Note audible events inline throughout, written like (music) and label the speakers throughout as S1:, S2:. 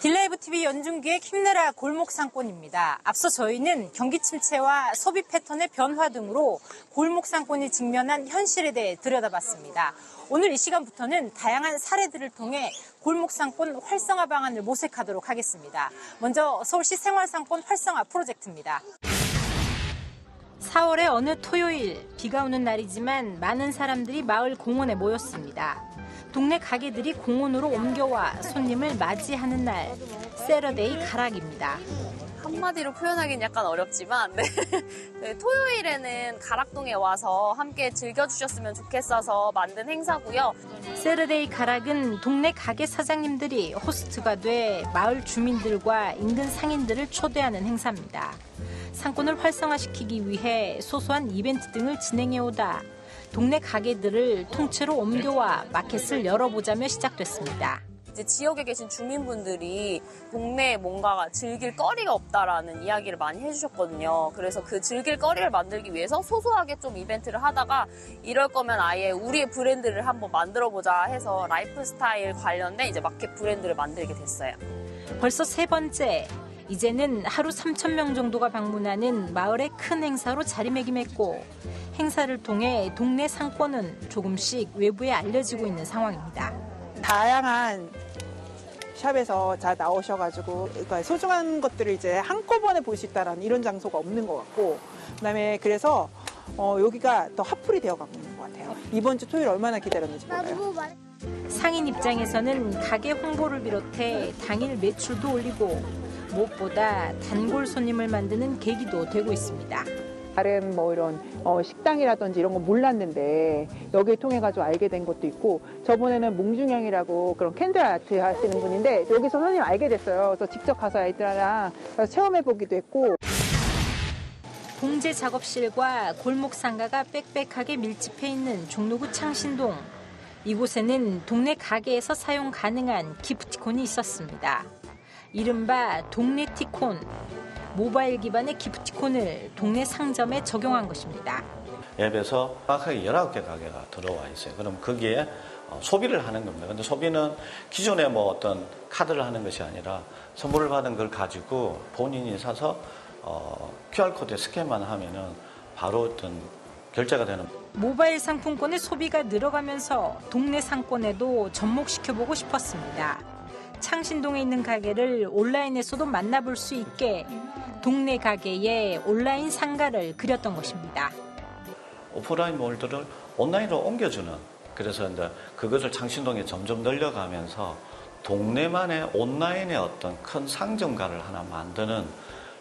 S1: 딜라이브 TV 연중기획 힘내라 골목 상권입니다. 앞서 저희는 경기 침체와 소비 패턴의 변화 등으로 골목 상권이 직면한 현실에 대해 들여다봤습니다. 오늘 이 시간부터는 다양한 사례들을 통해 골목 상권 활성화 방안을 모색하도록 하겠습니다. 먼저 서울시 생활상권 활성화 프로젝트입니다. 4월의 어느 토요일 비가 오는 날이지만 많은 사람들이 마을 공원에 모였습니다. 동네 가게들이 공원으로 옮겨와 손님을 맞이하는 날 세러데이 가락입니다.
S2: 한마디로 표현하기는 약간 어렵지만 네. (laughs) 네, 토요일에는 가락동에 와서 함께 즐겨주셨으면 좋겠어서 만든 행사고요.
S1: 세러데이 가락은 동네 가게 사장님들이 호스트가 돼 마을 주민들과 인근 상인들을 초대하는 행사입니다. 상권을 활성화시키기 위해 소소한 이벤트 등을 진행해오다 동네 가게들을 통째로 옮겨와 마켓을 열어보자며 시작됐습니다.
S2: 이제 지역에 계신 주민분들이 동네에 뭔가 즐길 거리가 없다라는 이야기를 많이 해주셨거든요. 그래서 그 즐길 거리를 만들기 위해서 소소하게 좀 이벤트를 하다가 이럴 거면 아예 우리의 브랜드를 한번 만들어보자 해서 라이프 스타일 관련된 이제 마켓 브랜드를 만들게 됐어요.
S1: 벌써 세 번째. 이제는 하루 3천 명 정도가 방문하는 마을의 큰 행사로 자리매김했고 행사를 통해 동네 상권은 조금씩 외부에 알려지고 있는 상황입니다.
S3: 다양한 샵에서 다 나오셔가지고 그러니까 소중한 것들을 이제 한꺼번에 볼 수 있다라는 이런 장소가 없는 것 같고 그다음에 그래서 어, 여기가 더 핫플이 되어가고 있는 것 같아요. 이번 주 토요일 얼마나 기다렸는지 몰라요.
S1: 상인 입장에서는 가게 홍보를 비롯해 당일 매출도 올리고 무엇보다 단골 손님을 만드는 계기도 되고 있습니다.
S3: 다른 뭐 이런 어, 식당이라든지 이런 거 몰랐는데 여기 통해 가지고 알게 된 것도 있고 저번에는 몽중영이라고 그런 캔들 아트 하시는 분인데 여기서 선생님 알게 됐어요. 그래서 직접 가서 아이들이랑 체험해 보기도 했고
S1: 봉제 작업실과 골목 상가가 빽빽하게 밀집해 있는 종로구 창신동. 이곳에는 동네 가게에서 사용 가능한 기프티콘이 있었습니다. 이른바 동네 티콘. 모바일 기반의 기프티콘을 동네 상점에 적용한 것입니다.
S4: 앱에서 정확하게 19개 가게가 들어와 있어요. 그럼 거기에 어, 소비를 하는 겁니다. 근데 소비는 기존에 뭐 어떤 카드를 하는 것이 아니라 선물을 받은 걸 가지고 본인이 사서 어, QR코드에 스캔만 하면은 바로 어떤 결제가 되는
S1: 모바일 상품권의 소비가 늘어가면서 동네 상권에도 접목시켜보고 싶었습니다. 창신동에 있는 가게를 온라인에서도 만나볼 수 있게 동네 가게에 온라인 상가를 그렸던 것입니다.
S4: 오프라인 몰들을 온라인으로 옮겨주는 그래서 이제 그것을 창신동에 점점 늘려가면서 동네만의 온라인의 어떤 큰 상점가를 하나 만드는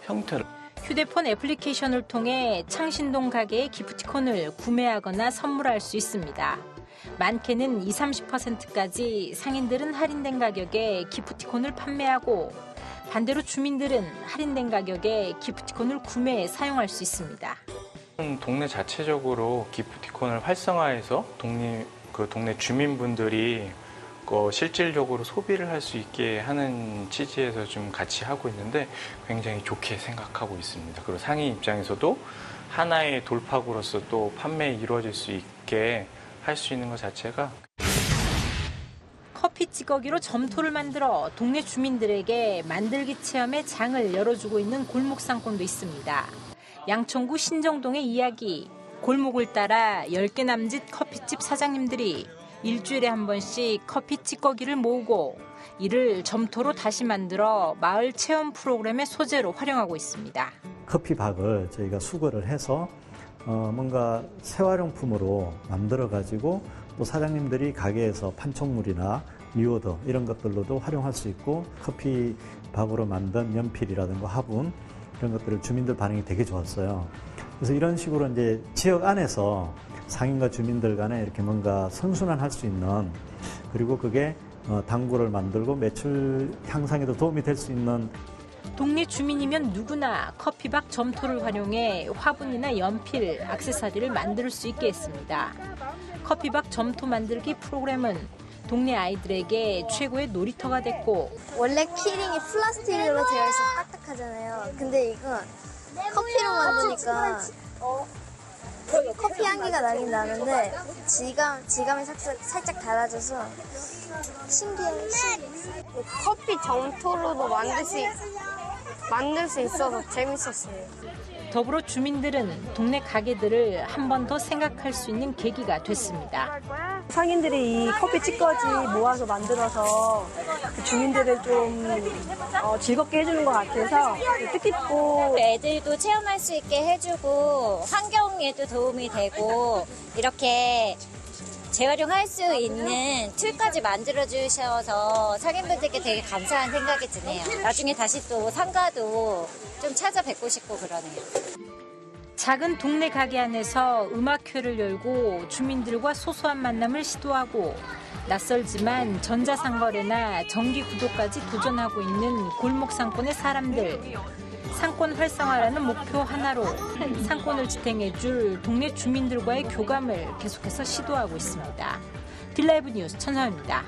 S4: 형태를
S1: 휴대폰 애플리케이션을 통해 창신동 가게의 기프티콘을 구매하거나 선물할 수 있습니다. 많게는 20, 30%까지 상인들은 할인된 가격에 기프티콘을 판매하고 반대로 주민들은 할인된 가격에 기프티콘을 구매해 사용할 수 있습니다.
S5: 동네 자체적으로 기프티콘을 활성화해서 동네 그 동네 주민분들이 그 실질적으로 소비를 할 수 있게 하는 취지에서 좀 같이 하고 있는데 굉장히 좋게 생각하고 있습니다. 그리고 상인 입장에서도 하나의 돌파구로서 또 판매 이루어질 수 있게 할 수 있는 것 자체가
S1: 커피 찌꺼기로 점토를 만들어 동네 주민들에게 만들기 체험의 장을 열어주고 있는 골목 상권도 있습니다. 양천구 신정동의 이야기. 골목을 따라 10개 남짓 커피집 사장님들이 일주일에 한 번씩 커피 찌꺼기를 모으고 이를 점토로 다시 만들어 마을 체험 프로그램의 소재로 활용하고 있습니다.
S6: 커피박을 저희가 수거를 해서 어, 뭔가 생활용품으로 만들어 가지고 또 사장님들이 가게에서 판촉물이나 리오더 이런 것들로도 활용할 수 있고 커피 박으로 만든 연필이라든가 화분 이런 것들을 주민들 반응이 되게 좋았어요. 그래서 이런 식으로 이제 지역 안에서 상인과 주민들 간에 이렇게 뭔가 선순환할 수 있는 그리고 그게 어, 당구를 만들고 매출 향상에도 도움이 될 수 있는
S1: 동네 주민이면 누구나 커피박 점토를 활용해 화분이나 연필, 액세서리를 만들 수 있게 했습니다. 커피박 점토 만들기 프로그램은 동네 아이들에게 최고의 놀이터가 됐고
S7: 원래 키링이 플라스틱으로 되어 있어서 딱딱하잖아요. 근데 이거 커피로 만드니까 커피 향기가 나긴 나는데 지감 지감이 살짝, 살짝 달라져서 신기해요. 신기해요.
S8: 커피 점토로도 만들 수, 있- 만들 수 있어서 재밌었어요.
S1: 더불어 주민들은 동네 가게들을 한 번 더 생각할 수 있는 계기가 됐습니다.
S9: 상인들이 이 커피 찌꺼지 모아서 만들어서 그 주민들을 좀 어, 즐겁게 해주는 것 같아서 뜻깊고
S10: 애들도 체험할 수 있게 해주고 환경에도 도움이 되고 이렇게 재활용할 수 있는 툴까지 만들어 주셔서 상인분들께 되게 감사한 생각이 드네요. 나중에 다시 또 상가도 좀 찾아뵙고 싶고 그러네요.
S1: 작은 동네 가게 안에서 음악회를 열고 주민들과 소소한 만남을 시도하고 낯설지만 전자상거래나 정기 구독까지 도전하고 있는 골목 상권의 사람들. 상권 활성화라는 목표 하나로 상권을 지탱해 줄 동네 주민들과의 교감을 계속해서 시도하고 있습니다. 딜라이브 뉴스 천성입니다.